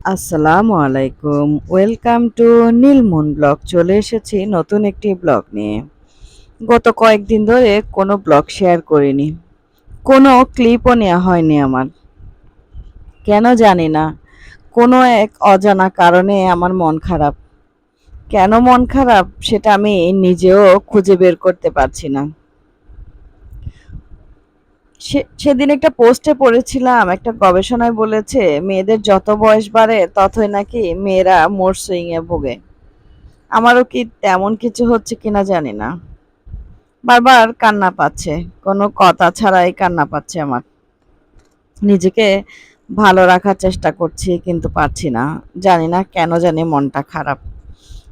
আসসালামু আলাইকুম। Welcome to Neelmoon blog. চলে এসেছি নতুন একটি ব্লগ নিয়ে। গত কয়েকদিন ধরে কোনো ব্লগ শেয়ার করিনি। কোনো ক্লিপও নেওয়া হয়নি আমার। কেন জানি না। কোনো এক অজানা কারণে আমার মন খারাপ। কেন মন খারাপ সেটা আমি নিজেও খুঁজে বের করতে পারছি না। সেদিন একটা পোস্টে পড়েছিলাম, একটা গবেষণায় বলেছে, মেয়েদের যত বয়স বাড়ে, ততই নাকি মেয়েরা মোর সুইং এ ভোগে। আমারও কি তেমন কিছু হচ্ছে কিনা জানি না। বারবার কান্না পাচ্ছে, কোনো কথা ছাড়াই কান্না পাচ্ছে আমার। নিজেকে ভালো রাখার চেষ্টা করছি, কিন্তু পারছি না। জানি না কেন জানি মনটা খারাপ।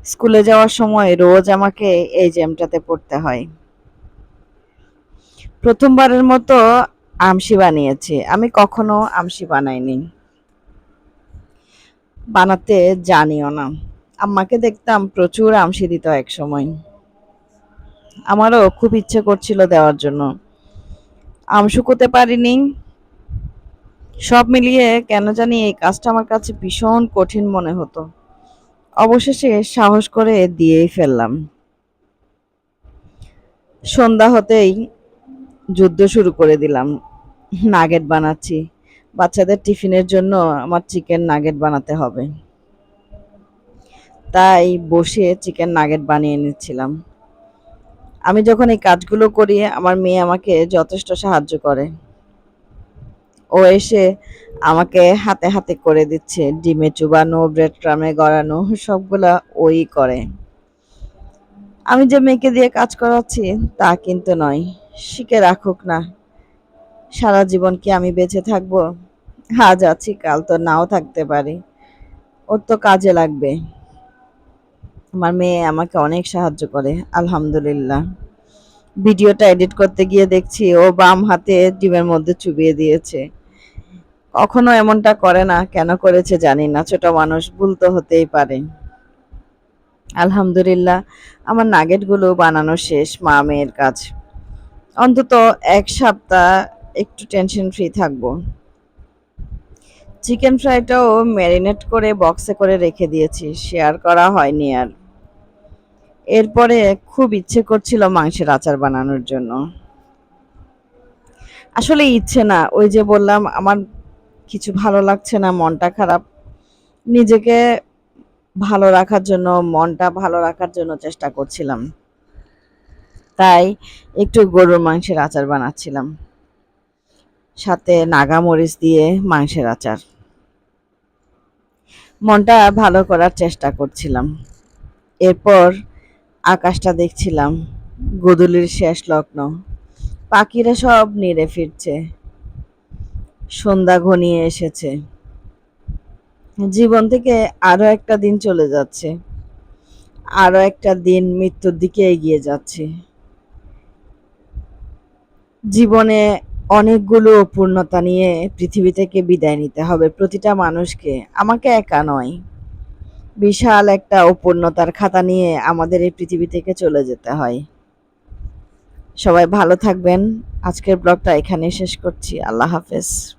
স্কুলে যাওয়ার সময় রোজ আমাকে এই জ্যামটাতে পড়তে হয়। প্রথমবারের মতো আমসি বানিয়েছি। আমি কখনো আমসি বানাইনি। বানাতে জানিও না। আম্মাকে দেখতাম প্রচুর আমসি দিত এক সময় আমারও খুব ইচ্ছে করছিল দেওয়ার জন্য। আম শুকোতে পারিনি। সব মিলিয়ে কেন জানি এই কাজটা আমার কাছে ভীষণ কঠিন মনে হতো। অবশেষে সাহস করে দিয়েই ফেললাম। সন্ধ্যা হতেই যুদ্ধ শুরু করে দিলাম। নাগেট বানাচ্ছি। বাচ্চাদের টিফিনের জন্য আমার চিকেন নাগেট বানাতে হবে। তাই বসে চিকেন নাগেট বানিয়ে নিচ্ছিলাম। আমি যখন এই কাজগুলো করি, আমার মেয়ে আমাকে যথেষ্ট সাহায্য করে। ও এসে আমাকে হাতে হাতে করে দিচ্ছে। ডিমে চুবানো, ব্রেড ক্রামে গড়ানো, সবগুলা ওই করে। আমি যে মেয়েকে দিয়ে কাজ করাচ্ছি, তা কিন্তু নয়। শিখে রাখুক না। সারা জীবন কি আমি বেঁচে থাকব? আজ আছি, কাল তো নাও থাকতে পারি। ওর তো কাজে লাগবে। আমার মেয়ে আমাকে অনেক সাহায্য করে, আলহামদুলিল্লাহ। ভিডিওটা এডিট করতে গিয়ে দেখছি, ও বাম হাতে ডিমের মধ্যে চুবিয়ে দিয়েছে। কখনো এমনটা করে না, কেন করেছে জানি না, ছোট মানুষ, ভুল তো হতেই পারে। আলহামদুলিল্লাহ, আমার নাগেটগুলো বানানো শেষ, মা মেয়ের কাজ। অন্তত এক সপ্তাহ একটু টেনশন ফ্রি থাকব। চিকেন ফ্রাইটাও ম্যারিনেট করে বক্সে করে রেখে দিয়েছি শেয়ার করা হয়নি আর। এরপরে খুব ইচ্ছে করছিল মাংসের আচার বানানোর জন্য। আসলে ইচ্ছে না, ওই যে বললাম, আমার কিছু ভালো লাগছে না, মনটা খারাপ। নিজেকে ভালো রাখার জন্য, মনটা ভালো রাখার জন্য চেষ্টা করছিলাম। তাই একটু গরুর মাংসের আচার বানাচ্ছিলাম। সাথে নাগা মরিচ দিয়ে মাংসের আচার। মনটা ভালো করার চেষ্টা করছিলাম। এরপর আকাশটা দেখছিলাম গোধূলির শেষ লগ্ন। পাখিরা সব নেড়ে ফিরছে। সন্ধ্যা ঘনিয়ে এসেছে। জীবন থেকে আরও একটা দিন চলে যাচ্ছে। আরও একটা দিন মৃত্যুর দিকে এগিয়ে যাচ্ছে। জীবনে অনেকগুলো অপূর্ণতা নিয়ে পৃথিবী থেকে বিদায় নিতে হবে প্রতিটা মানুষকে। আমাকে একা নয়। বিশাল একটা অপূর্ণতার খাতা নিয়ে আমাদের এই পৃথিবী থেকে চলে যেতে হয়। সবাই ভালো থাকবেন। আজকের ব্লগটা এখানেই শেষ করছি। আল্লাহ হাফেজ।